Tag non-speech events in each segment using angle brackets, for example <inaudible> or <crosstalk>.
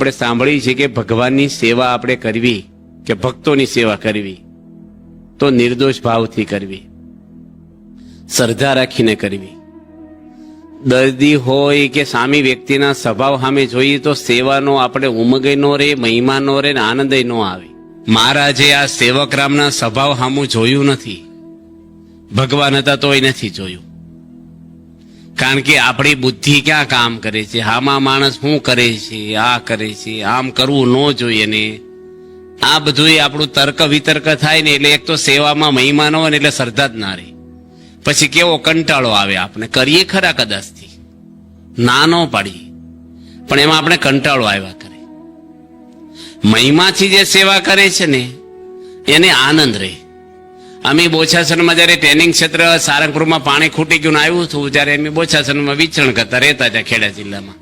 આપણે સાંભળી છે કે ભગવાનની સેવા આપણે કરવી કે ભક્તોની સેવા કરવી, તો નિર્દોષ ભાવથી કરવી, શ્રદ્ધા રાખીને કરવી. દર્દી હોય કે સામી વ્યક્તિના સ્વભાવ સામે જોઈએ તો સેવાનો આપણે ઉમગય નો રે, મહિમા નો રે આનંદય નો આવે. મહારાજે આ સેવક રામના સ્વભાવ સામું જોયું નથી. ભગવાન હતા તોય નથી જોયું. કારણ કે આપણી બુદ્ધિ ક્યાં કામ કરે છે? આમાં માણસ શું કરે છે? આ કરે છે, આમ કરવું ન જોઈએ ને. આ બધું આપણું તર્ક વિતર્ક થાય ને એટલે એક તો સેવામાં મહિમા ન હોય ને એટલે શ્રદ્ધા જ ના રહે. પછી કેવો કંટાળો આવે આપણે કરીએ ખરા કદાચથી. ના ન પાડીએ. પણ એમાં આપણે કંટાળો આવ્યા કરે. મહિમાથી જે સેવા કરે છે ને, એને આનંદ રહે. અમે બોછાસનમાં જ્યારે ટ્રેનિંગ ક્ષેત્ર સારંગપુરમાં પાણી ખૂટી ગયું આવ્યું હતું, ત્યારે અમે બોછાસનમાં વિચરણ કરતા રહેતા હતા ખેડા જિલ્લામાં.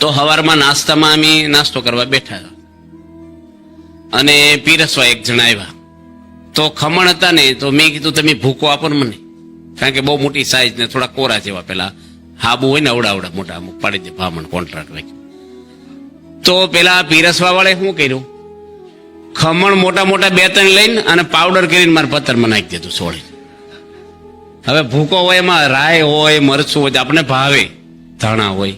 તો હવારમાં નાસ્તામાં અમે નાસ્તો કરવા બેઠા અને પીરસવા એક જણ આવ્યા. તો ખમણ હતા ને, તો મેં કીધું, તમે ભૂકો આપો ને મને. કારણ કે બહુ મોટી સાઈઝ ને થોડા કોરા જેવા પેલા હાબુ હોય ને અવડા અવડા મોટા, અમુક પાડી દે, ભામણ કોન્ટ્રાક્ટ રાખ્યો તો પેલા પીરસવા વાળે શું કર્યું? ખમણ મોટા મોટા બે ત્રણ લઈને અને પાવડર કરીને મારા પથ્થરમાં નાખી દીધું સોળી. હવે ભૂકો હોય એમાં, રાય હોય, મરચું હોય આપણે ભાવે. ધાણા હોય.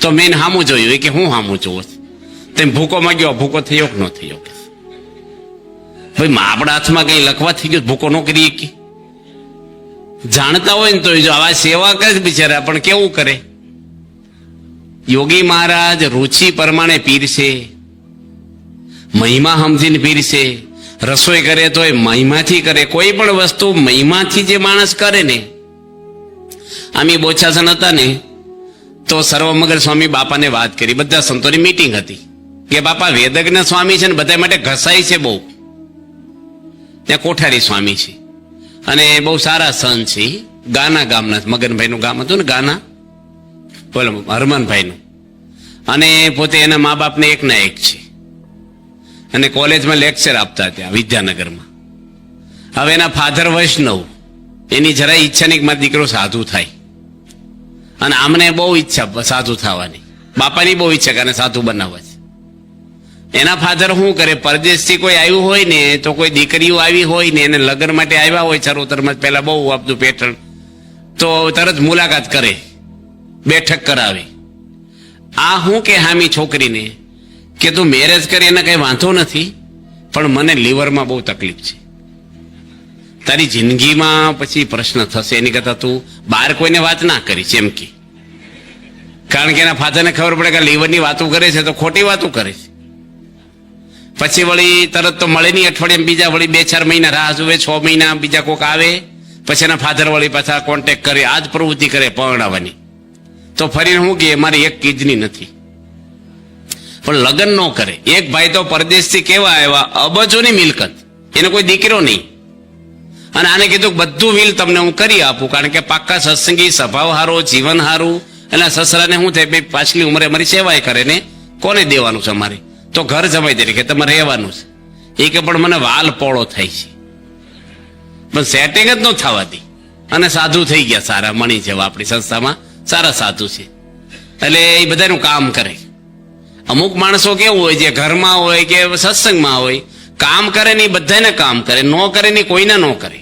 તો મેં હામું જોયું. કે હું હામું જોઉં? તેમ ભૂકો માંગ્યો. ભૂકો થયો કે ન થયો? કે ભાઈ આપણા હાથમાં કઈ લખવા થઈ ગયું ભૂકો ન કરીએ કે? જાણતા હોય ને તો જો આવા સેવા કરે બિચારા, પણ કેવું કરે? યોગી મહારાજ રુચિ પ્રમાણે પીરશે મહિમા સમજીને પીરશે રસોઈ કરે તો એ મહિમાથી કરે. કોઈ પણ વસ્તુ મહિમાથી જે માણસ કરે ને, આમી બોછાસન હતા ને તો સર્વમગર સ્વામી બાપાને વાત કરી. બધા સંતોની મીટિંગ હતી. કે બાપા, વેદજ્ઞ સ્વામી છે ને, બધા માટે ઘસાય છે બહુ. ત્યાં કોઠારી સ્વામી છે. અને બહુ સારા સન છે ગાના ગામના, મગનભાઈનું ગામ હતું ને, ગાના. બોલો, હરમનભાઈનું. અને પોતે એના મા બાપને એકના એક છે. અને કોલેજમાં લેક્ચર આપતા ત્યાં, વિદ્યાનગરમાં. હવે એના ફાધર વૈષ્ણવ એની જરા ઈચ્છા નહીં મારો દીકરો સાધુ થાય. અને આમને બહુ ઈચ્છા, સાધુ થવાની. બાપાની બહુ ઈચ્છા કે સાધુ બનાવવા છે. એના ફાધર શું કરે, પરદેશથી કોઈ આવ્યું હોય ને, તો કોઈ દીકરીઓ આવી હોય ને, એને લગ્ન માટે આવ્યા હોય ચરોતરમાં, પહેલાં બહુ આપતું પેટર્ન તો તરત મુલાકાત કરે, બેઠક કરાવે. આ હું કે હામી છોકરીને? કે તું મેરેજ કરી એને કઈ વાંધો નથી, પણ મને લીવરમાં બહુ તકલીફ છે. તારી જિંદગીમાં પછી પ્રશ્ન થશે. એની કરતા તું બહાર કોઈને વાત ના કરીશ, એમ કે. કારણ કે એના ફાધરને ખબર પડે કે લીવરની વાતો કરે છે, તો ખોટી વાતો કરે છે. પછી વળી તરત તો મળે નહીં અઠવાડિયે બીજા વળી બે ચાર મહિના રાહ જુએ, છ મહિના બીજા કોક આવે, પછી એના ફાધર વળી પાછા કોન્ટેક કરે આ જ પ્રવૃત્તિ કરે પરણાવવાની તો ફરીને હું કે, મારી એક કિડની નથી. પણ લગ્ન ન કરે. એક ભાઈ તો પરદેશથી કેવા આવ્યા? અબજોની મિલકત. એને કોઈ દીકરો નહીં. અને આને કીધું બધું વિલ તમને હું કરી આપું, કારણ કે પાક્કા સત્સંગી, સ્વભાવ હારો, જીવન હારું. એટલે સસરાને શું થાય પાછલી ઉંમરે મારી સેવાય કરે ને? કોને દેવાનું છે અમારે તો ઘર જમાઈ દે કે તમારે રહેવાનું છે. એ કે પણ મને વાલ પોળો થાય છે. પણ સેટિંગ જ ન થવા દી. અને સાધુ થઈ ગયા સારા, મણી જેવા આપણી સંસ્થામાં. સારા સાધુ છે. એટલે એ બધાનું કામ કરે. અમુક માણસો કેવું હોય જે ઘરમાં હોય કે સત્સંગમાં હોય, કામ કરે ને ઈ બધાને કામ કરે, ન કરે ને કોઈને ન કરે.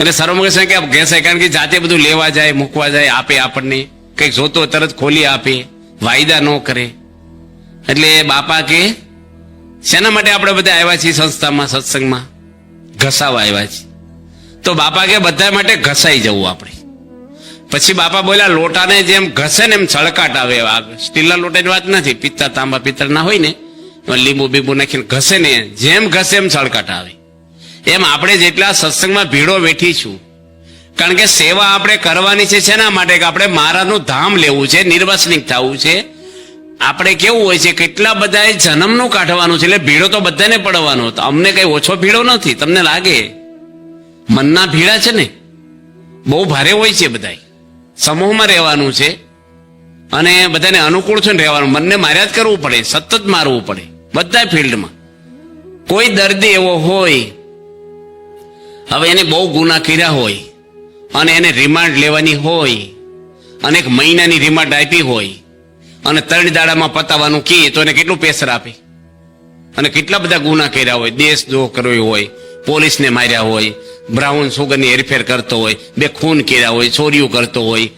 એટલે સર્વમગર કે ઘેસાય કારણ કે જાતે બધું લેવા જાય, મૂકવા જાય, આપે આપણને. કંઈક જોતો તરત ખોલી આપે, વાયદા ન કરે. એટલે બાપા કે, શેના માટે આપણે બધા આવ્યા છીએ સંસ્થામાં, સત્સંગમાં? ઘસાવા આવ્યા છીએ. તો બાપા કે, બધા માટે ઘસાઈ જવું આપણે. પછી બાપા બોલ્યા, લોટાને જેમ ઘસે ને એમ છળકાટ આવે એવા. સ્ટીલના લોટાની વાત નથી. પિત્તર તાંબા પિત્તર ના હોય ને લીંબુ બીંબુ નાખીને ઘસે ને જેમ ઘસે એમ છળકાટ આવે. એમ આપણે જેટલા સત્સંગમાં ભીડો વેઠીશું કારણ કે સેવા આપણે કરવાની છે શેના માટે? કે આપણે મારાનું ધામ લેવું છે, નિર્વસનિક થવું છે. આપણે કેવું હોય છે, કેટલા બધા જન્મનું કાઢવાનું છે, એટલે ભીડો તો બધાને પડવાનો. તો અમને કઈ ઓછો ભીડો નથી. તમને લાગે? મનના ભીડા છે ને? બહુ ભારે હોય છે બધાય. સમૂહમાં રહેવાનું છે અને બધાને અનુકૂળ છે ને રહેવાનું. મનને માર્યા જ કરવું પડે, સતત મારવું પડે, બધા ફિલ્ડમાં. કોઈ દર્દી એવો હોય, હવે એને બહુ ગુના કર્યા હોય, અને એને રિમાન્ડ લેવાની હોય, અને એક મહિનાની રિમાન્ડ આપી હોય, અને ત્રણ દાડામાં પતાવવાનું કહીએ તો એને કેટલું પ્રેશર આપે? અને કેટલા બધા ગુના કર્યા હોય, દેશ દ્રોહ કર્યો હોય પોલીસને માર્યા હોય, બ્રાઉન સુગરની હેરફેર કરતો હોય, બે ખૂન કર્યા હોય, ચોરીઓ કરતો હોય,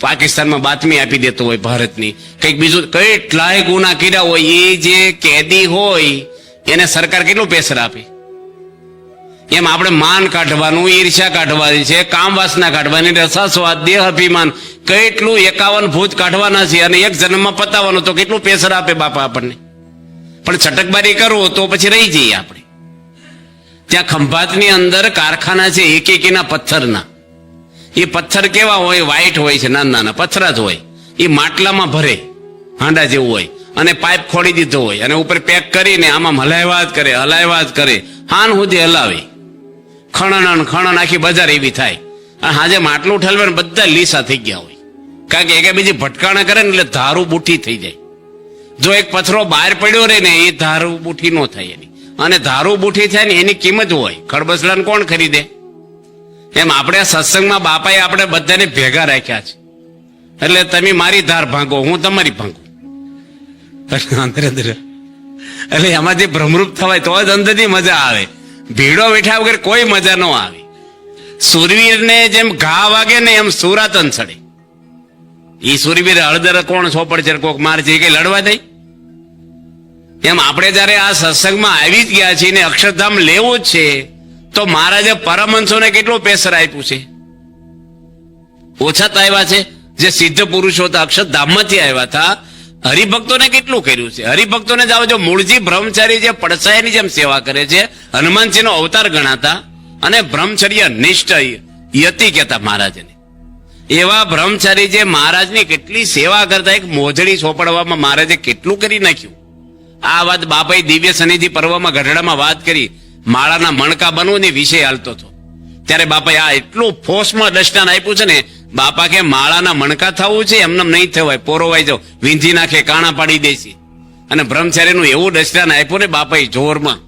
પાકિસ્તાનમાં બાતમી આપી દેતો હોય ભારતની. કંઈક બીજું, કેટલાય ગુના કર્યા હોય, એ જે કેદી હોય, એને સરકાર કેટલું પ્રેશર આપે? એમ આપણે માન કાઢવાનું, ઈર્ષ્યા કાઢવાની છે, કામ વાસના કાઢવાની રસાસ્વાદ દેહ, અભિમાન, કેટલું એકાવન ભૂત કાઢવાના છે અને એક જન્મમાં પતાવવાનું, તો કેટલું પ્રેશર આપે બાપા આપણને? પણ છટકબારી કરો તો પછી રહી જઈએ આપણે. ત્યાં ખંભાતની અંદર કારખાના છે એક એકના પથ્થરના. એ પથ્થર કેવા હોય? વ્હાઈટ હોય છે નાના નાના પથરા જ હોય. એ માટલામાં ભરે, હાંડા જેવું હોય. અને પાઇપ ખોડી દીધો હોય. અને ઉપર પેક કરીને આમાં હલાવ્યા જ કરે, હલાવ્યા જ કરે. હાન સુધી હલાવે. ખણન ખણન આખી બજાર એવી થાય. અને હાજે માટલું ઠલવે ને બધા લીસા થઈ ગયા હોય. કારણ કે એક બીજી ભટકાણા કરે ને એટલે ધારું બુઠી થઈ જાય. જો એક પથરો બહાર પડ્યો રહે ને, એ ધારું બુઠી ન થાય એની. અને ધારો બુઠી થાય ને એની કિંમત હોય ખડબસલાન કોણ ખરીદે? એમ આપણે સત્સંગમાં બાપાએ આપણે બધાને ભેગા રાખ્યા છે. એટલે તમે મારી ધાર ભાંગો, હું તમારી ભાંગું. અંદર અંદર. એટલે એમાંથી ભ્રમરૂપ થવાય તો જ અંદરની મજા આવે. ભીડો બેઠા વગર કોઈ મજા ન આવે. સુરવીરને જેમ ઘા વાગે ને એમ સુરાતન સડે. એ સુરવીર હળદર કોણ સોપડ છે કોક માર છે કઈ લડવા દે? એમ આપણે જયારે આ સત્સંગમાં આવી જ ગયા છીએ ને અક્ષરધામ લેવું જ છે, તો મહારાજે પરમહંસોને કેટલું પેસર આપ્યું છે? ઓછા આવ્યા છે. જે સિદ્ધ પુરુષો હતા, અક્ષરધામમાંથી આવ્યા હતા, હરિભક્તોને કેટલું કર્યું છે? હરિભક્તોને જાઓ, જો મૂળજી બ્રહ્મચારી જે પડસાયાની જેમ સેવા કરે છે, હનુમાનજીનો અવતાર ગણાતા અને બ્રહ્મચર્ય નિષ્ઠ યતિ કહેતા મહારાજને. એવા બ્રહ્મચારી જે મહારાજની કેટલી સેવા કરતા, એક મોજડી સોંપડવામાં મહારાજે કેટલું કરી નાખ્યું? આ વાત બાપાએ દિવ્ય સનિધિ પર્વમાં ગઢડામાં વાત કરી, માળાના મણકા બનવું ને વિષય હાલતો હતો. ત્યારે બાપાએ આ એટલું ફોર્સમાં દર્શન આપ્યું છે ને બાપા કે માળાના મણકા થવું છે એમને નહીં થવાય, પોરોવાઈ જાવ વીંધી નાખે, કાણા પાડી દેશે અને બ્રહ્મચારીનું એવું દર્શન આપ્યું ને બાપાએ જોરમાં.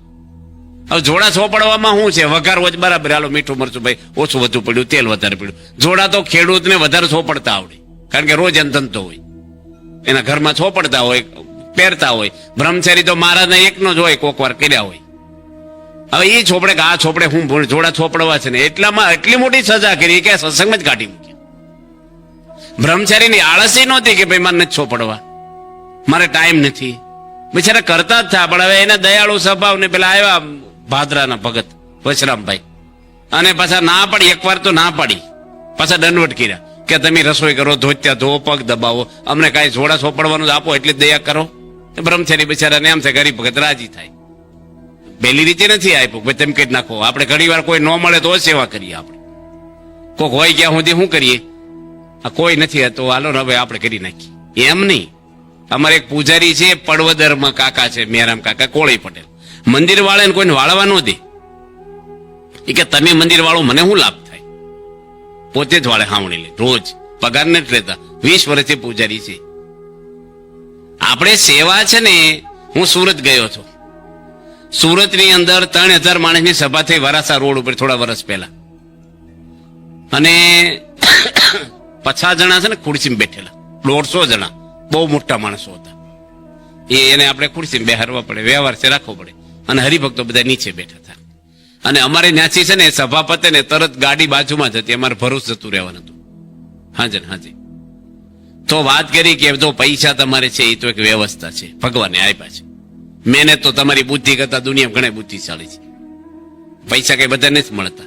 હવે જોડા સોપડવામાં શું છે? વઘાર વચ બરાબર, હાલો, મીઠું મરચું, ભાઈ, ઓછું વધુ પડ્યું, તેલ વધારે પડ્યું. જોડા તો ખેડૂતને વધારે સોપડતા આવડે, કારણ કે રોજ ધંધો હોય. એના ઘરમાં સોપડતા હોય પહેરતા હોય. બ્રહ્મચારી તો મહારાજના એકનો જ હોય, કોક વાર કર્યા હોય. હવે એ છોપડે કે આ છોપડે હું જોડા છોપડવા છે ને, એટલામાં એટલી મોટી સજા કરી કે સત્સંગમાં જ કાઢી મૂકી બ્રહ્મચારીની આળસી નહોતી કે ભાઈ મારે છોપડવા. મારે ટાઈમ નથી. બિચારા કરતા જ થયા પણ હવે એના દયાળુ સ્વભાવ ને પેલા આવ્યા ભાદરાના ભગત વશરામભાઈ અને પાછા ના પાડી, એકવાર તો ના પાડી. પાછા દંડવટ કર્યા. કે તમે રસોઈ કરો, ધોત્યા ધો, પગ દબાવો. અમને કાંઈ જોડા સોપડવાનું આપો, એટલી દયા કરો. બ્રહ્મચારી બિચારાને એમ છે ગરીબ ભગત, રાજી થાય. પહેલી રીતે નથી આપ્યું ભાઈ તેમ કહી નાખો, આપણે ઘણી વાર કોઈ ન મળે તો સેવા કરીએ આપણે. કોક હોય ગયા સુધી શું કરીએ? આ કોઈ નથી તો હાલો ને હવે આપણે કરી નાખીએ. એમ નહીં. અમારે એક પૂજારી છે, પડવદરમાં કાકા છે, મેરામ કાકા, કોળી પટેલ. મંદિર વાળાને કોઈને વાળવા ન દે. એ કે તમે મંદિર વાળો મને શું લાભ થાય? પોતે જ વાળે હાવણી લે, રોજ. પગાર નથી લેતા વીસ વર્ષથી પૂજારી છે. આપણે સેવા છે ને, હું સુરત ગયો હતો સુરતની અંદર ત્રણ હજાર માણસની સભા થઈ વરાસા રોડ ઉપર થોડા વર્ષ પહેલા. અને <coughs> પચાસ જણા છે ને ખુરશીમાં બેઠેલા. દોઢસો જણા. બહુ મોટા માણસો હતા. એ એને આપણે ખુરશીમાં બેહારવા પડે, વ્યવહાર છે, રાખવો પડે. અને હરિભક્તો બધા નીચે બેઠા હતા. અને અમારે ત્યાંથી છે ને સભા પતે ને તરત ગાડી બાજુમાં જ હતી. અમારે ભરૂચ જતું રહેવાનું હતું. હાજર હાજી તો વાત કરી કે જો પૈસા તમારે છે એ તો એક વ્યવસ્થા છે. ભગવાને આપ્યા છે. મહેનત તો તમારી બુદ્ધિ કરતા દુનિયા ઘણી બુદ્ધિશાળી છે. પૈસા કઈ બધા નથી મળતા.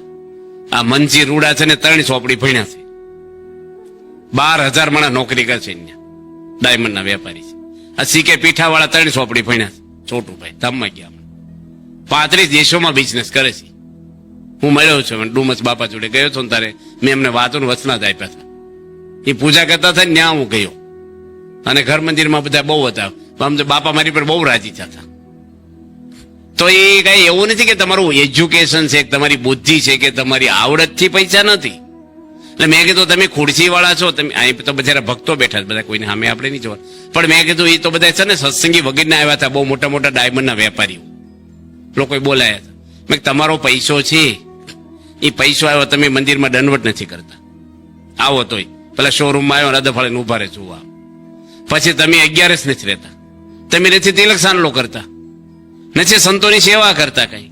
આ મનજી રૂડા છે ને ત્રણ ચોપડી ભણ્યા છે. બાર હજાર માણસ નોકરી કરશે અહીંયા. ડાયમંડના વેપારી છે. આ સીકે પીઠાવાળા ત્રણ ચોપડી ભણ્યા છે. છોટુભાઈ, ધામમાં ગયા પાંત્રીસ દેશોમાં બિઝનેસ કરે છે. હું મળ્યો છું, ડુમસ બાપા જોડે ગયો છો ને તારે. મેં એમને વાતોનું વચના જ આપ્યા હતા. એ પૂજા કરતા હતા ને ત્યાં હું ગયો. અને ઘર મંદિરમાં બધા બહુ હતા. આમ તો બાપા મારી પર બહુ રાજી થતા તો એ કઈ એવું નથી કે તમારું એજ્યુકેશન છે તમારી બુદ્ધિ છે, કે તમારી આવડતથી પૈસા નથી. એટલે મેં કીધું, તમે ખુરશી વાળા છો, તમે અહીં તો બધા ભક્તો બેઠા છે, બધા કોઈને સામે આપણે નહીં જોવા. પણ મેં કીધું એ તો બધા છે ને સત્સંગી વગેરેના આવ્યા હતા, બહુ મોટા મોટા ડાયમંડના વેપારીઓ. લોકોએ બોલાયા હતા. મેં તમારો પૈસો છે. એ પૈસો આવ્યો, તમે મંદિરમાં દંડવટ નથી કરતા. આવો તોય. પેલા શોરૂમમાં આવ્યો ને અદફાળીને ઊભા રહે જોવા. પછી તમે અગિયારસ નથી રહેતા. તમે નથી તિલક સાંડલો કરતા. નથી સંતોની સેવા કરતા કઈ.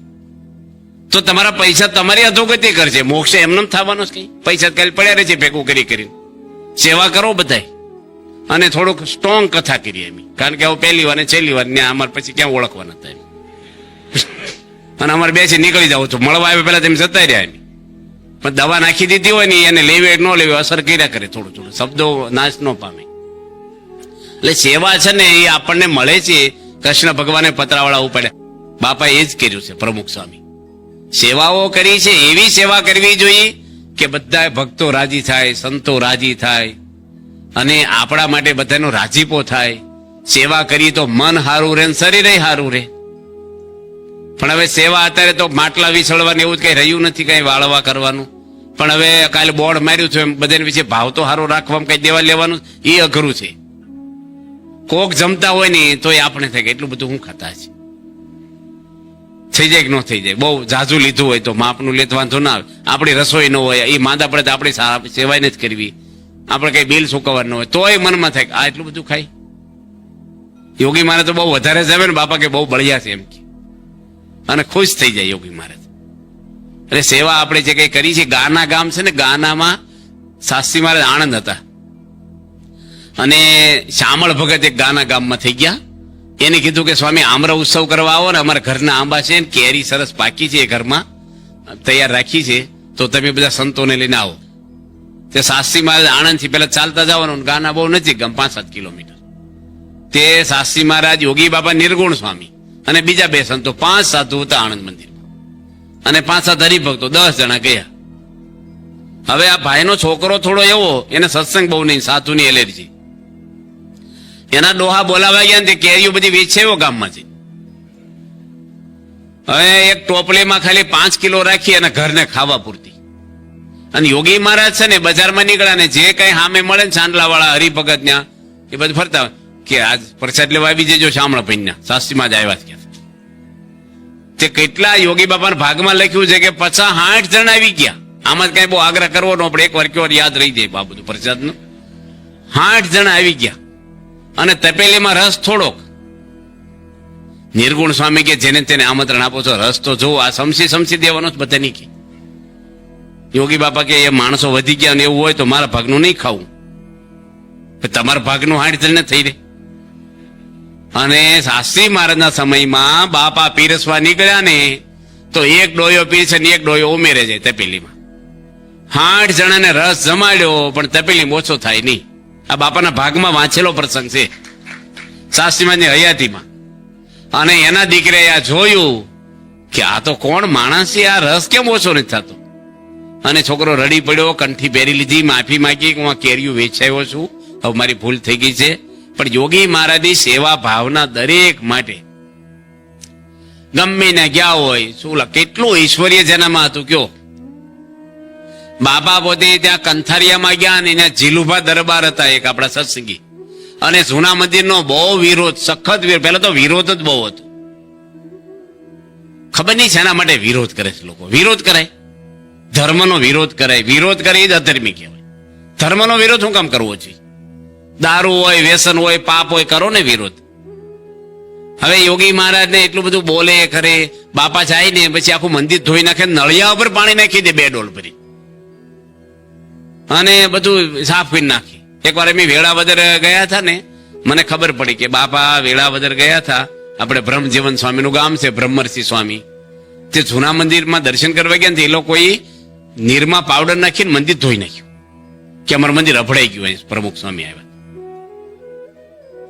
તો તમારા પૈસા તમારી અધોગતિ કરશે. મોક્ષ એમને થવાનો કઈ. પૈસા કાલે પડ્યા રહે છે ભેગું કરી કરી સેવા કરો બધાય. અને થોડુંક સ્ટ્રોંગ કથા કરીએ એમ. કારણ કે હવે પહેલી વાર ને છેલ્લી વાર ને અમારે પછી ક્યાં ઓળખવાના થાય અને અમારે બેસી નીકળી જાવ છો. મળવા આવે પેલા તમે જતા રહ્યા એમ. પણ દવા નાખી દીધી હોય ને એને લેવી ન લેવી, અસર કર્યા કરે થોડું થોડું. શબ્દો નાશ ન પામે. એટલે સેવા છે ને એ આપણને મળે છે. કૃષ્ણ ભગવાને પતરાવાળા ઉપાડ્યા. બાપા એ જ કર્યું છે, પ્રમુખ સ્વામી. સેવાઓ કરી છે, એવી સેવા કરવી જોઈએ કે બધા ભક્તો રાજી થાય, સંતો રાજી થાય. અને આપણા માટે બધાનો રાજીપો થાય. સેવા કરી તો મન હારું રહે ને શરીરે હારું રહે. પણ હવે સેવા અત્યારે તો માટલા વિસળવાનું એવું જ કઈ રહ્યું નથી, કઈ વાળવા કરવાનું. પણ હવે કાલે બોર્ડ માર્યું છે, એમ બધાને વિશે ભાવ તો સારો રાખવામાં કઈ દેવા લેવાનું એ અઘરું છે. કોક જમતા હોય ને તો એ આપણે થાય કે એટલું બધું હું ખાતા છે. થઈ જાય કે ન થઈ જાય? બહુ ઝાઝુ લીધું હોય તો માપનું લેત વાંધો ના આવે. આપણી રસોઈ ન હોય એ માંદા પડે તો આપણી સા- સેવાય નથી કરવી. આપણે કઈ બિલ ચૂકવવાનું હોય, તોય મનમાં થાય આ એટલું બધું ખાય. યોગી મારે તો બહુ વધારે જમે ને બાપા કે બહુ બળિયા છે એમ કે. અને ખુશ થઈ જાય યોગી મહારાજ. એટલે સેવા આપણે જે કઈ કરી છે, ગાના ગામ છે ને, ગાનામાં શાસ્ત્રી મહારાજ આણંદ હતા. અને શામળ ભગત એક ગાના ગામમાં થઈ ગયા. એને કીધું કે, સ્વામી, આમરા ઉત્સવ કરવા આવો ને, અમારા ઘરના આંબા છે ને, કેરી સરસ પાકી છે એ ઘરમાં, તૈયાર રાખી છે, તો તમે બધા સંતોને લઈને આવો. તે શાસ્ત્રી મહારાજ આણંદથી પેલા ચાલતા જવાનું ગાના બહુ નજીક, ગામ પાંચ સાત કિલોમીટર. તે શાસ્ત્રી મહારાજ યોગી બાબા નિર્ગુણ સ્વામી. અને બીજા બે સંતો, પાંચ સાધુ હતા આણંદ મંદિર. અને પાંચ સાત હરિભક્તો, દસ જણા ગયા. હવે આ ભાઈનો છોકરો થોડો એવો, એને સત્સંગ બહુ નહીં, સાધુની એલર્જી. એના ડોહા બોલાવા ગયા તે કેરીઓ બધી વેચે એવો ગામમાંથી. હવે એક ટોપલીમાં ખાલી પાંચ કિલો રાખી અને ઘરને ખાવા પૂરતી. અને યોગી મહારાજ છે ને, બજારમાં નીકળ્યા ને જે કઈ સામે મળે ને ચાંદલા વાળા હરિભગત ત્યાં એ બધું ફરતા હોય. કે આજ પ્રસાદ લેવા આવી જજો શામળ પૈના શાસ્ત્રીમાં જ આવ્યા છે. તે કેટલા યોગી બાપાના ભાગમાં લખ્યું છે કે પચાસ સાઠ જણ આવી ગયા. આમાં કઈ બહુ આગ્રહ કરવો નો આપણે એક વાર કયો યાદ રહી જાય આ બધું પ્રસાદનું. આઠ જણ આવી ગયા. અને તપેલીમાં રસ થોડોક. નિર્ગુણ સ્વામી કે જેને તેને આમંત્રણ આપો છો, રસ તો જોવો. આ સમસી સમસી દેવાનો જ બધા નહીં કે. યોગી બાપા કે, એ માણસો વધી ગયા અને એવું હોય તો મારા ભાગનું નહીં ખાવું. તમારા ભાગનું હાડ થઈ રહે. અને શાસ્ત્રી મહારાજના સમયમાં બાપા પીરસવા નીકળ્યા ને તો એક ડોયો પીરસે ને એક ડોયો ઉમેરે છે તપેલીમાં. આઠ જણાને રસ જમાડ્યો, પણ તપેલીમાં ઓછો થાય નહીં. આ બાપાના ભાગમાં વાંચેલો પ્રસંગ છે. શાસ્ત્રીમાંની હયાતીમાં. અને એના દીકરે આ જોયું કે આ તો કોણ માણસ છે? આ રસ કેમ ઓછો નથી થતો? અને છોકરો રડી પડ્યો, કંઠી પહેરી લીધી, માફી માગી કે હું આ કેરીયું વેચાયો છું. હવે મારી ભૂલ થઈ ગઈ છે. પણ યોગી મહારાજની સેવા ભાવના દરેક માટે. ગમે ને ગયા હોય, શું કેટલું ઐશ્વર્ય જેનામાં હતું, કયો? બાબા પોતે ત્યાં કંથારિયામાં ગયા અને ત્યાં જીલુભા દરબાર હતા એક આપણા સત્સંગી. અને જૂના મંદિરનો બહુ વિરોધ, સખત વિરોધ, પહેલા તો વિરોધ જ બહુ હતો. ખબર નહીં શેના માટે વિરોધ કરે છે લોકો. વિરોધ કરાય. ધર્મનો વિરોધ કરાય. વિરોધ કરે એ જ અધર્મી કહેવાય. ધર્મનો વિરોધ શું કામ કરવો જોઈએ? દારૂ હોય, વ્યસન હોય, પાપ હોય, કરો ને વિરોધ. હવે યોગી મહારાજ ને એટલું બધું બોલે ખરે બાપા જાય ને, પછી આખું મંદિર ધોઈ નાખે, નળિયા ઉપર પાણી નાખી દે બે ડોલ ભરી. અને બધું સાફ કરી નાખી. એકવાર અમે વેળાવદર ગયા હતા ને, મને ખબર પડી કે બાપા વેળાવદર ગયા હતા. આપણે બ્રહ્મજીવન સ્વામીનું ગામ છે, બ્રહ્મર્ષિ સ્વામી. તે જૂના મંદિરમાં દર્શન કરવા ગયા ને એ લોકોએ નીરમાં પાવડર નાખીને મંદિર ધોઈ નાખ્યું. કે અમારું મંદિર અફડાઈ ગયું પ્રમુખ સ્વામી આવ્યા.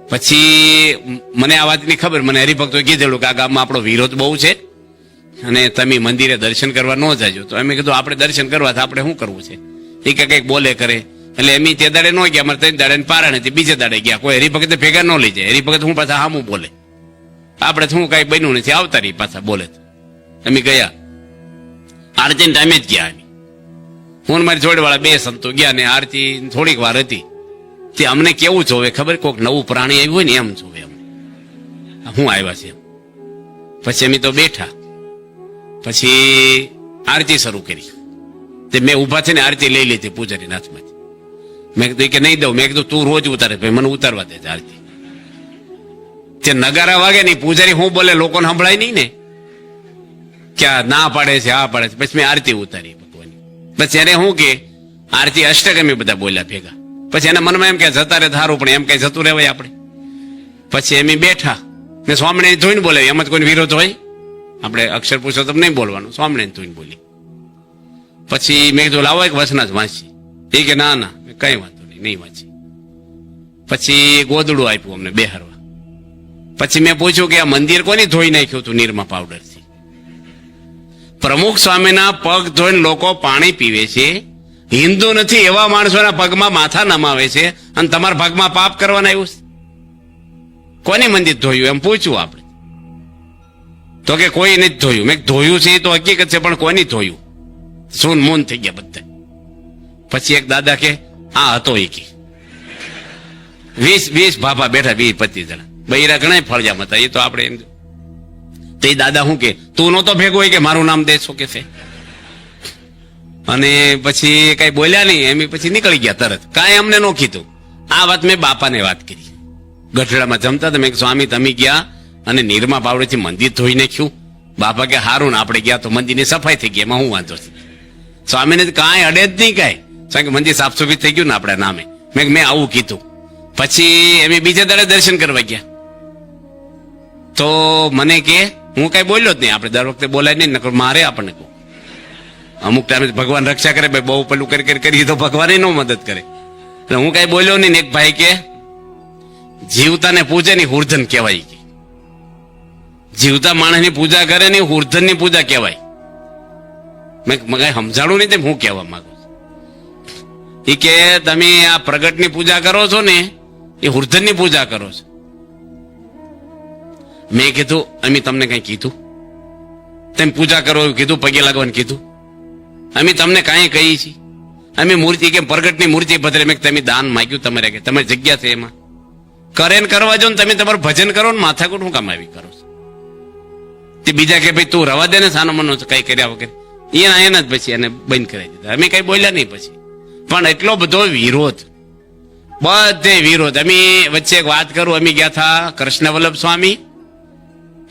પછી મને આ વાતની ખબર, મને હરિભક્તોએ કીધેલું કે આ ગામમાં આપણો વિરોધ બહુ છે અને તમે મંદિરે દર્શન કરવા ન જાજો. તો એમ કીધું, આપણે દર્શન કરવા તો આપણે શું કરવું છે? એ કે કંઈક બોલે કરે. એટલે એમ તે દાડે ન ગયા, અમારે ત્રણ દાડે પારણ હતી, બીજે દાડે ગયા. કોઈ હરિભગત ભેગા ન લઈ જાય. હરિભગત હું પાછા હામું બોલે. આપણે શું કઈ બન્યું નથી, આવતા રહી પાછા બોલે. અમે ગયા? આરતી ટાઈમે જ ગયા અમે હું મારી જોડેવાળા બે સંતો ગયા ને આરતી થોડીક વાર હતી. તે અમને કેવું જોવે? ખબર? કોઈક નવું પ્રાણી આવ્યું હોય ને એમ જોવે અમને. હું આવ્યા છે પછી અમે તો બેઠા. પછી આરતી શરૂ કરી. તે મેં ઊભા થઈને આરતી લઈ લીધી પૂજારી હાથમાંથી મેં કીધું કે નહીં દઉં. મેં કીધું, તું રોજ ઉતારે. ભાઈ મને ઉતારવા દે આરતી. તે નગારા વાગે નહીં પૂજારી હું બોલે, લોકોને સંભળાય નહીં ને? કે આ ના પાડે છે, આ પાડે છે. પછી મેં આરતી ઉતારી ભગવાનની. પછી એને શું કે, આરતી અષ્ટગમી બધા બોલ્યા ભેગા. પછી એના મનમાં એમ કે જતા રહે સારું પણ એમ કઈ જતું રહેવાય આપણે. પછી એમ બેઠા. મેં સ્વામિનારાયણ જોઈને બોલે એમ જ કોઈ વિરોધ હોય? આપણે અક્ષર પૂછો તો નહીં બોલવાનું. સ્વામિનારાયણ જોઈને બોલી. પછી મેં કીધું, લાવો એક વચના જ વાંચી એ કે, ના ના, કઈ વાંધો નહીં નહીં વાંચી. પછી ગોદડું આપ્યું અમને બેહારવા. પછી મેં પૂછ્યું કે આ મંદિર કોની ધોઈ નાખ્યું હતું નિરમા પાવડરથી? પ્રમુખ સ્વામીના પગ ધોઈને લોકો પાણી પીવે છે. હિન્દુ નથી, એવા માણસોના પગમાં માથા નમાવે છે અને તમારા પગમાં પાપ કરવાના એવું કોની મંદિર ધોયું? એમ પૂછ્યું આપણે. તો કે કોઈ નથી ધોયું. મેં ધોયું છે એ તો હકીકત છે, પણ કોની ધોયું? સૂન મૂન થઈ ગયા બધા પછી એક દાદા કે, આ હતો એ કે. વીસ વીસ ભાભા બેઠા, વીસ, પચીસ જણા. બૈરા ઘણા ફળજામ હતા એ તો આપણે એમ તો એ દાદા શું કે, તું નહોતો ભેગો હોય કે, મારું નામ દેશો કે છે? અને પછી કઈ બોલ્યા નહીં, એમ પછી નીકળી ગયા તરત. કાંઈ અમને ન કીધું. આ વાત મેં બાપાને વાત કરી. ગઢડામાં જમતા હતા. મેં સ્વામી, તમે ગયા અને નિરમા પાવડેથી મંદિર ધોઈ નાખ્યું બાપા કે, હારું ને આપણે ગયા તો મંદિરની સફાઈ થઈ ગઈ, એમાં હું વાંધો છે? સ્વામીને કાંઈ અડે જ નહીં કાંઈ. કારણ કે મંદિર સાફ સુફી થઈ ગયું ને આપણા નામે. મેં મેં આવું કીધું. પછી એમ બીજે દાડે દર્શન કરવા ગયા. તો મને કે, હું કઈ બોલ્યો જ નહીં. આપણે દર વખતે બોલાય નહીં, નકર મારે આપણને કહું. અમુક ટાઈમે ભગવાન રક્ષા કરે, ભાઈ બહુ પેલું કરી કરી કરીએ તો ભગવાન નો મદદ કરે. એટલે હું કઈ બોલ્યો નહીં એક ભાઈ કે, જીવતાને પૂજે ની હુર્ધન કહેવાય કે જીવતા માણસની પૂજા કરે ને હુર્ધનની પૂજા કહેવાય. મેં કઈ સમજાણું નહીં તેમ હું કહેવા માંગુ ઈ કે, તમે આ પ્રગટની પૂજા કરો છો ને, એ હુર્ધનની પૂજા કરો છો. મેં કીધું, અમે તમને કઈ કીધું? તેમ પૂજા કરો એવું કીધું, પગે લાગવાનું કીધું. અમે તમને કાંઈ કહી છીએ? અમે મૂર્તિ કે પ્રગટની મૂર્તિ ભદ્રે મેં તમે દાન માગ્યું તમારે કે તમારી જગ્યા છે એમાં. કરે ને કરવા જો ને તમે તમારું ભજન કરો ને માથાકૂટ હું કામ આવી કરો છો? તે બીજા કે, ભાઈ, તું રવા દે ને સાનો મનો કઈ કર્યા વગર. એના એના જ પછી એને બંધ કરાવી દીધા. અમે કઈ બોલ્યા નહીં પછી. પણ એટલો બધો વિરોધ. બધે વિરોધ. અમે વચ્ચે એક વાત કરું, અમે ગયા હતા કૃષ્ણ વલ્લભ સ્વામી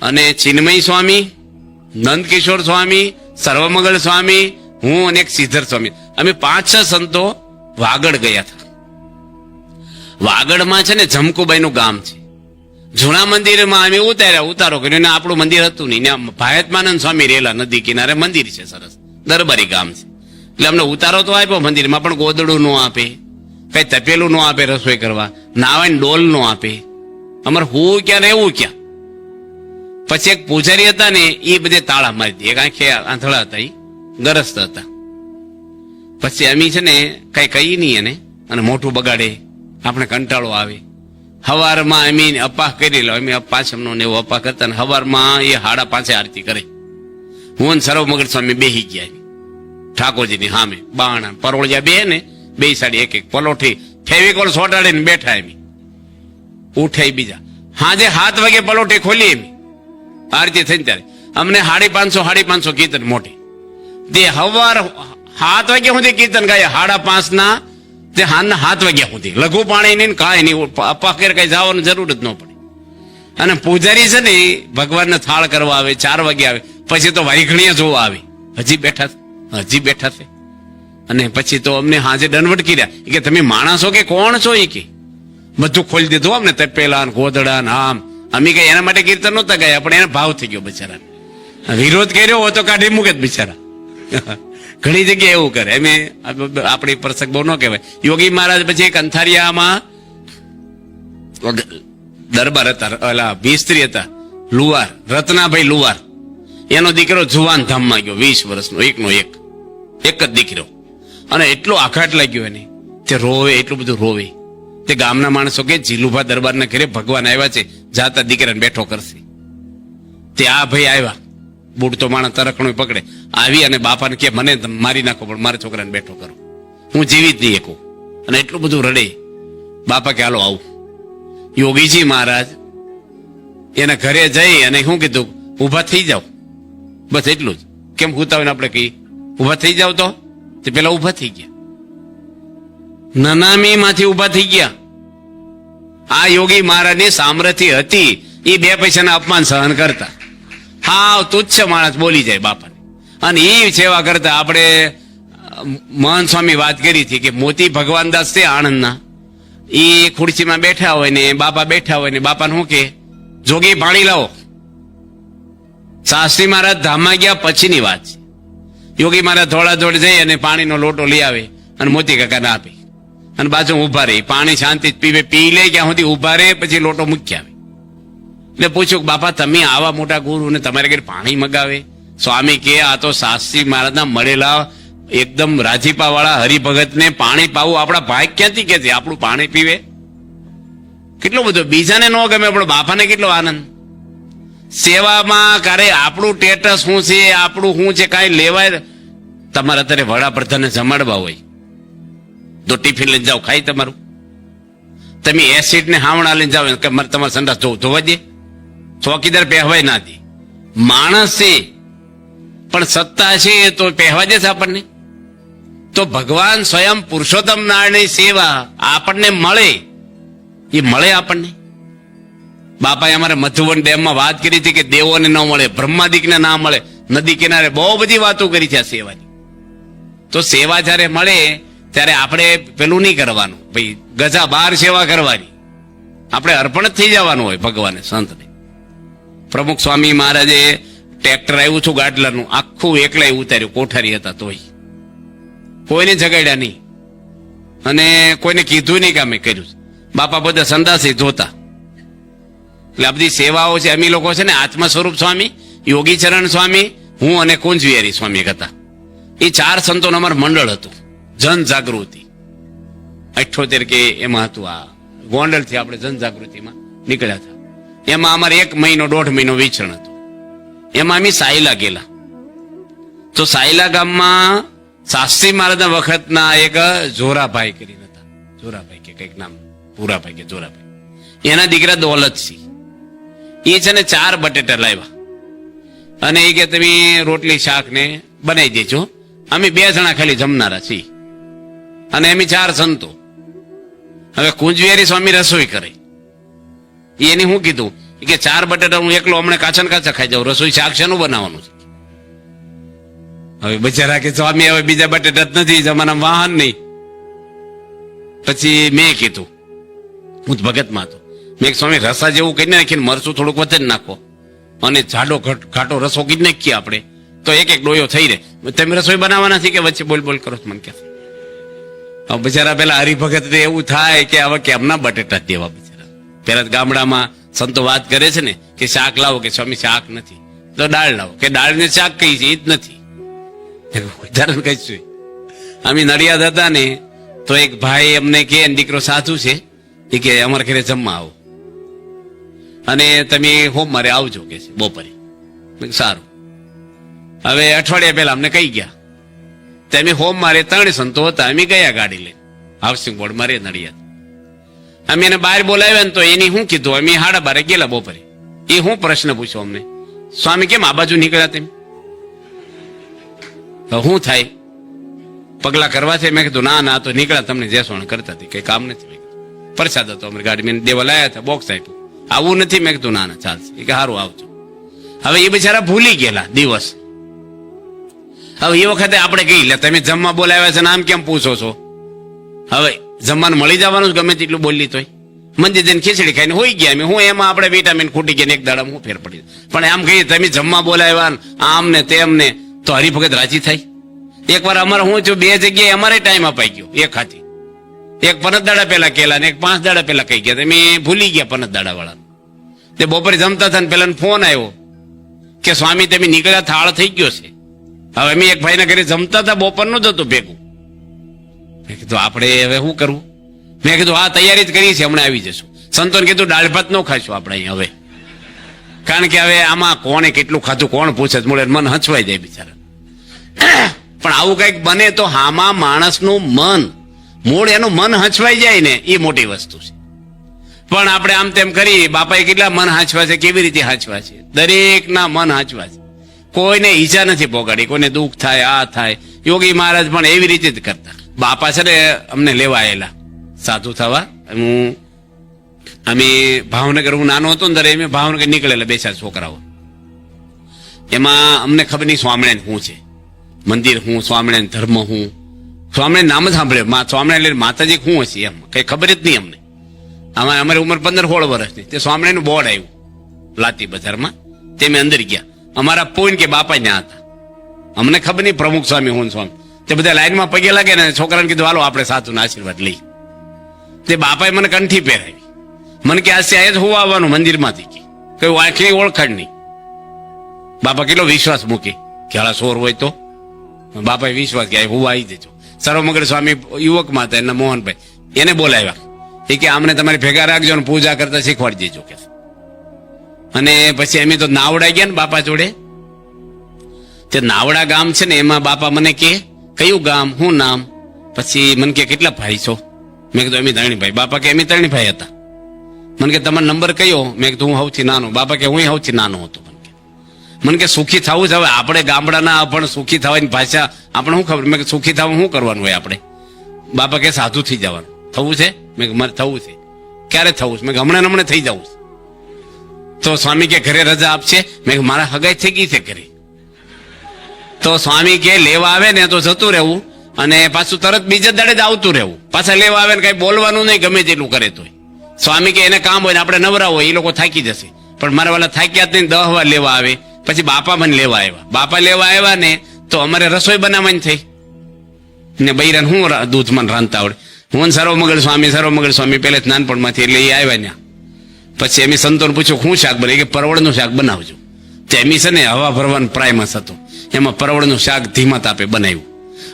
અને ચિન્મય સ્વામી, નંદકિશોર સ્વામી, સર્વમંગલ સ્વામી હું અને એક સિદ્ધર સ્વામી. અમે પાંચ છ સંતો વાગડ ગયા હતા. વાગડમાં છે ને જમકુબાઈ નું ગામ છે. જૂના મંદિરમાં અમે ઉતાર્યા, ઉતારો કર્યો ને આપણું મંદિર હતું નહીં. ને ભાયતમાનંદ સ્વામી રહેલા નદી કિનારે મંદિર છે સરસ. દરબારી ગામ છે. એટલે અમને ઉતારો તો આપ્યો મંદિરમાં, પણ ગોદડું ન આપે. કઈ તપેલું ન આપે રસોઈ કરવા. નાવાઈને ડોલ ન આપે. અમારે હું ક્યાં રહેવું ક્યાં? પછી એક પૂજારી હતા ને, એ બધે તાળા મારી દે એક આંખે આંધળા હતા એ ગરસ્ત હતા. પછી અમે છે ને કઈ કહી નહીં એને, અને મોટું બગાડે, આપણે કંટાળો આવે. હવારમાં અમી અપાહ કરી લો અમે પાછમનો ને એવો અપાહ કરતા, અને હવારમાં એ હાડા પાસે આરતી કરે. હું સર્વ મગર સ્વામી બેહી ગયા એમ. ઠાકોરજીની સામે, બાણા પરોળિયા બે ને, બે સાડી એક એક પલોઠી ફેવિકોલ સોટાડીને બેઠા એમ. ઉઠે ઈ બીજા. હાજે હાથ વાગે પલોઠી ખોલી એમ. આરતી થઈને ત્યારે. અમને સાડી પાંચસો સાડી પાંચસો કીર્તન મોટી તે હવાર હાથ વાગ્યા સુધી કીર્તન ગાય સાડા પાંચ ના તે હાથના હાથ વાગ્યા સુધી. લઘુ પાણી નહીં કાંઈ નહીં પાકેર કરે કઈ જવાની જરૂર જ ન પડે. અને પૂજારી છે ને ભગવાનને થાળ કરવા આવે, ચાર વાગે આવે. પછી તો વારીખણીયા જોવા આવે. હજી બેઠા હજી બેઠા છે. અને પછી તો અમને હાજે દંડવટ કર્યા. કે, તમે માણસો કે કોણ છો એ કે? બધું ખોલી દીધું અમને તપેલા ગોદડા આમ અમે કઈ એના માટે કીર્તન નહોતા ગયા, પણ એને ભાવ થઈ ગયો બિચારા વિરોધ કર્યો હોય તો કાઢી મૂકે બિચારા. ઘણી જગ્યાએ એવું કરે. એમ આપણી પ્રસંગ બહુ ન કહેવાય. યોગી મહારાજ પછી એક અંથારિયામાં દરબાર હતા, ઓલા ભીસ્ત્રી હતા, લુવાર, રત્નાભાઈ લુવાર. એનો દીકરો જુવાન ધામમાં ગયો, વીસ વર્ષનો, એકનો એક. એક જ દીકરો. અને એટલો આઘાત લાગ્યો એને. તે રોવે, એટલું બધું રોવે. તે ગામના માણસો કે જીલુભા દરબારના ઘરે ભગવાન આવ્યા છે, જાતા દીકરાને બેઠો કરશે. તે આ ભાઈ આવ્યા. બુડતો માણસ તરકણું પકડે. આવી અને બાપાને કે, મને મારી નાખો, પણ મારા છોકરાને બેઠો કરો. હું જીવી જ નહીં એકું અને એટલું બધું રડે. બાપા કે, હાલો, આવું. યોગીજી મહારાજ એના ઘરે જઈ અને શું કીધું? ઊભા થઈ જાઓ. બસ એટલું જ. કેમ હુતા હોય આપણે કહીએ? ઊભા થઈ જાવ તો? તે પેલા ઊભા થઈ ગયા. નનામી માંથી ઊભા થઈ ગયા. આ યોગી મહારાજની સામર્થ્ય હતી. એ બે પૈસાના અપમાન સહન કરતા. હાવ તુચ્છ માણસ બોલી જાય બાપાને. અને એ સેવા કરતા આપણે મહન સ્વામી વાત કરી હતી કે મોતી ભગવાનદાસ છે આણંદના. એ ખુરશીમાં બેઠા હોય ને, બાપા બેઠા હોય ને, બાપાને શું કે, જોગી, પાણી લાવો. શાસ્ત્રી મહારાજ ધામમાં ગયા પછીની વાત છે. યોગી મહારાજ થોડા દોડ જઈ અને પાણીનો લોટો લઈ આવે અને મોતી કાકાને આપે. અને બાજુ ઊભા રહી. પાણી શાંતિ પીવે. પી લે ક્યાં સુધી ઊભા રહે, પછી લોટો મૂકી આવે. એટલે પૂછ્યું બાપા, તમે આવા મોટા ગુરુ ને તમારે ઘરે પાણી મગાવે? સ્વામી કે, આ તો શાસ્ત્રી મહારાજના મળેલા એકદમ રાજીપા વાળા હરિભગત ને પાણી પાવું આપણા ભાઈ ક્યાંથી કે આપણું પાણી પીવે. કેટલો બધો, બીજાને ન ગમે, પણ બાપાને કેટલો આનંદ? સેવામાં કારે આપણું ટેટસ શું છે, આપણું શું છે, કાંઈ લેવાય? તમારે અત્યારે વડાપ્રધાનને જમાડવા હોય. તો ટિફિન લઈને જાઓ ખાઈ તમારું. તમે એસિડ ને હાવણા લઈને જાઓ, કે મારે તમારે સંડાસ ધોવા દે. ચોકીદાર પહેવાય ના દે. માણસ છે પણ સત્તા છે એ તો પહેવા દે છે આપણને. તો ભગવાન સ્વયં પુરુષોત્તમ નારાયણની સેવા આપણને મળે. એ મળે આપણને. બાપાએ અમારે મધુવન ડેમમાં વાત કરી હતી કે દેવોને ન મળે, બ્રહ્માદિકને ના મળે. નદી કિનારે બહુ બધી વાતો કરી છે આ સેવાની. તો સેવા જ્યારે મળે, ત્યારે આપણે પેલું નહીં કરવાનું. ભાઈ ગજા બાર સેવા કરવાની. આપણે અર્પણ જ થઈ જવાનું હોય ભગવાને, સંતને. પ્રમુખ સ્વામી મહારાજે ટ્રેક્ટર આવ્યું છું ગાડલાનું. આખું એકલાય ઉતાર્યું, કોઠારી હતા તોય. કોઈને જગાડ્યા નહીં. અને કોઈને કીધું નહીં કે અમે કર્યું બાપા બધા સંદાસી જોતા એટલે આ બધી સેવાઓ છે, અમે લોકો છે ને આત્મ સ્વરૂપ સ્વામી, યોગીચરણ સ્વામી, હું અને કુંજ વિહારી સ્વામી હતા. એ ચાર સંતોનું અમારું મંડળ હતું. જન જાગૃતિ. અઠ્યોતેર કે એમાં હતું આ ગોંડલથી આપણે જન જાગૃતિમાં નીકળ્યા હતા. એમાં અમારે એક મહિનો, દોઢ મહિનો વિચરણ હતું. એમાં અમે સાયલા ગયેલા. તો સાયલા ગામમાં શાસ્ત્રી મહારાજના વખતના એક જોરાભાઈ કરીને હતા. જોરાભાઈ કે કંઈક નામ, પૂરાભાઈ કે જોરાભાઈ. એના દીકરા દોલતસિંહ એ છે ને ચાર બટેટા લાવ્યા. અને એ કે તમે રોટલી, શાક ને બનાવી દેજો. અમે બે જણા ખાલી જમનારા છીએ. અને એમ ચાર સંતો. હવે કુંજવેરી સ્વામી રસોઈ કરે. એની હું કીધું કે ચાર બટેટા હું એકલો હમણાં કાચા કાચા ખાઈ જાઉં. રસોઈ શાક શેનું બનાવવાનું છે? હવે બચારા કે સ્વામી, હવે બીજા બટેટા જ નથી જમાના વાહન નહીં. પછી મેં કીધું, હું જ ભગતમાં હતો. મેં સ્વામી, રસા જેવું કહીને નાખીને મરચું થોડુંક વધારે નાખો. અને જાડો ઘટ- રસો કીધી નાખીએ આપણે. તો એક એક ડોયો થઈ રહે. તમે રસોઈ બનાવવાના છે કે વચ્ચે બોલ બોલ કરો મને કે બિચારા પેલા હરિભગત એવું થાય કે હવે કેમના બટેટા દેવા બિચારા. પેલા ગામડામાં સંતો વાત કરે છે ને કે શાક લાવો કે સ્વામી શાક નથી. તો દાળ લાવો. કે દાળ ને શાક કહી છે એ જ નથી. ઉદાહરણ કહીશું. અમે નડિયાદ હતા ને, તો એક ભાઈ અમને કે દીકરો સાધુ છે. એ કે અમારા ઘરે જમવા આવો. અને તમે હોમ મારે આવજો કે છે, બપોરે. સારું. હવે અઠવાડિયા પહેલા અમને કહી ગયા. તમે હોમ મારે ત્રણ સંતો હતા, અમે ગયા ગાડી લઈને. હાઉસિંગ બોર્ડ મારે નડિયાદ. અમે એને બહાર બોલાવ્યા ને તો એની શું કીધું, અમે હાડા બારે ગયેલા બપોરે. એ હું પ્રશ્ન પૂછ્યો અમને, સ્વામી કેમ આ બાજુ નીકળ્યા તેમ? તો શું થાય, પગલા કરવા છે, મેં કીધું, ના ના તો નીકળ્યા, તમને જેસવણ કરતા હતી કઈ કામ નથી. પ્રસાદ હતો અમારી ગાડી, મેં દેવા લાયા હતા બોક્સ આપ્યું. આવું નથી, મેં કીધું, ના ના, ચાલશે. કે સારું આવજો. હવે એ બિચારા ભૂલી ગયેલા દિવસ. હવે એ વખતે આપણે કહી લે, તમે જમવા બોલાવ્યા છે ને આમ કેમ પૂછો છો? હવે જમવાનું મળી જવાનું જ ગમે તેટલું બોલી તોય. મંદિર જઈને ખીચડી ખાઈને હોઈ ગયા અમે. હું એમાં આપણે વિટામિન ખૂટી ગયા એક દાડા હું ફેર પડી પણ આમ કહીએ તમે જમવા બોલાવ્યા આમ ને તેમ ને તો હરિભગત રાજી થાય એકવાર અમારે હું છું, બે જગ્યાએ અમારે ટાઈમ અપાઈ ગયો, એક હાથી. એક પનત દાડા પહેલા કેલા ને એક પાંચ દાડા પહેલા કહી ગયા તમે ભૂલી ગયા પનત દાડા વાળા તે બપોરે જમતા હતા ને પેલા ફોન આવ્યો કે સ્વામી તમે નીકળ્યા, થાળ થઈ ગયો છે. હવે અમે એક ભાઈના ઘરે જમતા હતા, બપોરનું જ હતું ભેગું. મેં કીધું, આપણે હવે શું કરવું? મેં કીધું, હા, તૈયારી જ કરી છે હમણાં આવી જશું. સંતોને કીધું, દાળ ભાત ન ખાશું આપણે અહીં હવે. કારણ કે હવે આમાં કોણે કેટલું ખાધું, કોણ પૂછે? મળે મન હચવાઈ જાય બિચારા. પણ આવું કંઈક બને તો હામાં માણસનું મન, મૂળ એનું મન હચવાઈ જાય ને એ મોટી વસ્તુ છે. પણ આપણે આમ તેમ કરી, બાપાએ કેટલા મન હાંચવા છે, કેવી રીતે હાંચવા છે? દરેકના મન હાંચવા છે. કોઈને ઈજા નથી પોગાડી, કોઈને દુઃખ થાય, આ થાય. યોગી મહારાજ પણ એવી રીતે જ કરતા. બાપા છે ને અમને લેવા આવેલા સાધુ થવા. હું, અમે ભાવનગર, હું નાનો હતો ને ત્યારે અમે ભાવનગર નીકળેલા બે ચાર છોકરાઓ. એમાં અમને ખબર નહીં સ્વામિનારાયણ શું છે. મંદિર હું સ્વામિનારાયણ ધર્મ હું સ્વામિનારાયણ નામ જ સાંભળ્યું. સ્વામિનારાયણ એટલે માતાજી શું હશે એમ? કઈ ખબર જ નહીં અમને. આમાં અમારી ઉંમર પંદર સોળ વર્ષની તે સ્વામિનારાયણનું બોર્ડ આવ્યું લાતી બજારમાં. તે મેં અંદર ગયા. અમારા પોઈન્ટ કે બાપા ત્યાં હતા. અમને ખબર નહીં પ્રમુખ સ્વામી હું સ્વામી. તે બધા લાઈનમાં પગે લાગે ને છોકરાને કીધું, હાલો, આપણે સાચુના આશીર્વાદ લઈ. તે બાપાએ મને કંઠી પહેરાવી. મને કે આ ત્યાં જ હોવા આવવાનું મંદિરમાંથી કે? કઈ વાંખની ઓળખાણ નહીં. બાપા કેટલો વિશ્વાસ મૂકે. કે હાલા સોર હોય તો? બાપાએ વિશ્વાસ કે હું આવી દેજો સર્વમંગળ સ્વામી યુવકમાં હતા એના મોહનભાઈ, એને બોલાવ્યા. એ કે, આમને તમારી ભેગા રાખજો ને પૂજા કરતા શીખવાડી દેજો. કે. અને પછી અમે તો નાવડા ગયા ને બાપા જોડે. તે નાવડા ગામ છે ને, એમાં બાપા મને કે કયું ગામ શું નામ? પછી મને કે કેટલા ભાઈ છો? મેં કીધું, અમે ત્રણી ભાઈ. બાપા કે, અમે ત્રણી ભાઈ હતા. મને કે, તમારો નંબર કયો? મેં કીધું, હું સૌથી નાનો. બાપા કે હું સૌથી નાનો હતો. મને કે સુખી થવું જ હવે આપણે ગામડાના પણ સુખી થવાની ભાષા આપણે શું ખબર? મેં કે સુખી થવું શું કરવાનું હોય આપણે? બાપા કે, સાધુ થઈ જવાનું. થવું છે? મેં કે મારે થવું છે. ક્યારે થવું છે? મેં હમણાં હમણાં થઈ જવું છે. તો સ્વામી કે, ઘરે રજા આપશે? મેં કે મારા હગાઈ થઈ ગઈ છે ઘરે. તો સ્વામી કે, લેવા આવે ને તો જતું રહેવું અને પાછું તરત બીજા દાડે જ આવતું રહેવું. પાછા લેવા આવે ને કઈ બોલવાનું નહીં, ગમે તેટલું કરે તો સ્વામી કે, એને કામ હોય ને આપણે નવરા હોય એ લોકો થાકી જશે. પણ મારા વાલા થાક્યા જ નહીં, દહ વાર લેવા આવે, પછી બાપા મને લેવા આવ્યા. બાપા લેવા આવ્યા ને તો અમારે રસોઈ બનાવવાની થઈ. ને બૈરાને હું દૂધ મને રાંધતા આવડે. હું સર્વમંગળ સ્વામી સર્વમંગળ સ્વામી પહેલે જ નાનપણમાંથી એટલે એ આવ્યા ત્યાં પછી એમની સંતોને પૂછ્યું શું શાક બને કે, પરવળનું શાક બનાવજો. તે એમી છે ને હવા ભરવાનું પ્રાયમસ હતો. એમાં પરવળનું શાક ધીમા તાપે બનાવ્યું.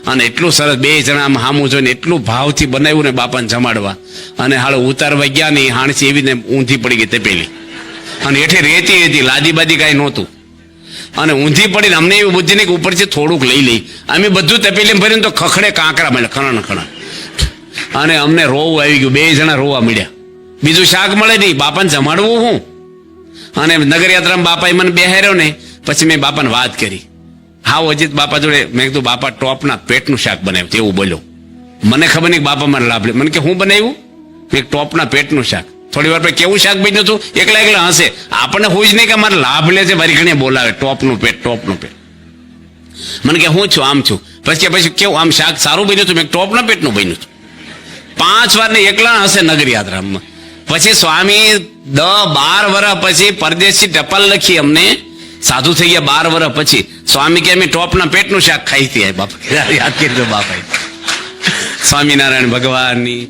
અને એટલું સરસ બે જણા આમ હામું જોઈને એટલું ભાવથી બનાવ્યું ને બાપાને જમાડવા. અને હાલ ઉતારવા ગયા ને હાણસી એવી ને ઊંધી પડી ગઈ તે પેલી અને એઠે રેતી હતી લાદી બાદી કાંઈ નહોતું. અને ઊંધી પડીને અમને એવી બુદ્ધિ નહીં ઉપરથી થોડુંક લઈ લઈ. અમે બધું તપેલી ભરીને તો ખખડે કાંકરા મળે ખણ ખણ અને અમને રોવું આવી ગયું, બે જણા રોવા મળ્યા. બીજું શાક મળે નહીં, બાપાને જમાડવું હું? અને નગરયાત્રામાં બાપાએ મને બેહાર્યો ને, પછી મેં બાપાને વાત કરી. હા, અજીત બાપા જોડે મેં કીધું, બાપા, ટોપના પેટનું શાક બનાવ્યું તેવું બોલ્યો. મને ખબર નહીં બાપા મને લાભ લે. મને કે, હું બનાવ્યું? મેં ટોપના પેટનું શાક. થોડી વાર પછી, કેવું શાક બન્યું હતું એકલા એકલા હશે આપણને હોય જ નહીં કે મારે લાભ લે છે, મારી ઘણી બોલાવે. ટોપનું પેટ ટોપનું પેટ. મને કે, હું છું, આમ છું. પછી પછી કેવું? આમ શાક સારું બન્યું હતું મેં ટોપના પેટનું બન્યું હતું પાંચ વાર ને એકલા હશે નગર યાત્રામાં. પછી સ્વામી દ બાર વર્ષ પછી પરદેશી ટપાલ લખી અમને સાધુ થઈ ગયા બાર વર્ષ પછી. સ્વામી કે અમે ટોપના પેટનું શાક ખાઈ હતી. બાપા. યાદ કરજો બાપા સ્વામિનારાયણ ભગવાનની